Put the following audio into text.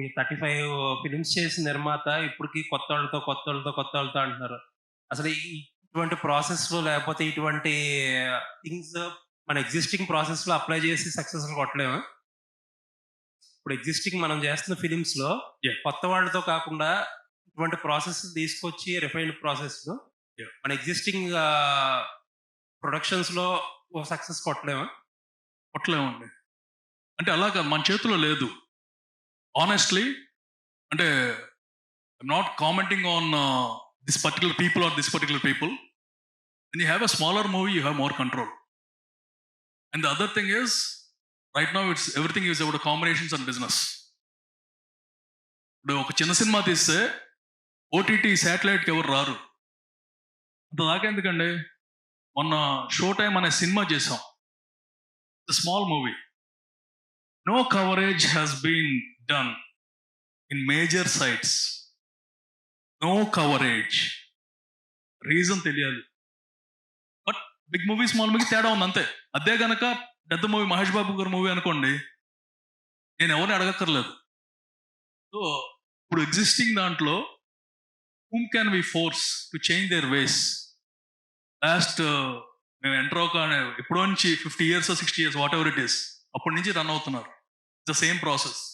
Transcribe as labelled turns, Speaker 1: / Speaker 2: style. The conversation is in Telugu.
Speaker 1: మీ థర్టీ ఫైవ్ ఫిలిమ్స్ చేసిన నిర్మాత ఇప్పటికి కొత్త వాళ్ళతో కొత్త వాళ్ళతో కొత్త వాళ్ళతో అంటున్నారు. అసలు ఇటువంటి ప్రాసెస్లో లేకపోతే ఇటువంటి థింగ్స్ మన ఎగ్జిస్టింగ్ ప్రాసెస్లో అప్లై చేసి సక్సెస్ కొట్టలేము? ఇప్పుడు ఎగ్జిస్టింగ్ మనం చేస్తున్న ఫిలిమ్స్లో
Speaker 2: Yeah.
Speaker 1: కొత్త వాళ్ళతో కాకుండా ఇటువంటి ప్రాసెస్ తీసుకొచ్చి రిఫైన్డ్ ప్రాసెస్లో
Speaker 2: Yeah.
Speaker 1: మన ఎగ్జిస్టింగ్ ప్రొడక్షన్స్లో సక్సెస్ కొట్టలేము?
Speaker 2: కొట్టలేమండి. అంటే అలాగా మన చేతిలో లేదు. ఆనెస్ట్లీ అంటే not commenting on this particular people are this particular people and you have a smaller movie you have more control and the other thing is right now it's everything is about combinations and business ఇప్పుడు ఒక చిన్న సినిమా తీస్తే ఓటీటీ శాటిలైట్కి ఎవరు రారు? అంత దాకా ఎందుకండి? మొన్న షో టైం అనే సినిమా చేసాం small movie no coverage has been done in major sites no coverage reason తెలియాలి. But big movie small movie తేడా ఉంది అంతే. అదే గనక పెద్ద మూవీ మహేష్ బాబు గారి మూవీ అనుకోండి నేను ఎవరిని అడగక్కర్లేదు. సో ఇప్పుడు ఎగ్జిస్టింగ్ దాంట్లో whom can we force to change their ways last మేము ఎంటర్ ఒక ఎప్పుడో నుంచి fifty years sixty years whatever it is అప్పటి నుంచి రన్ అవుతున్నారు. the same process.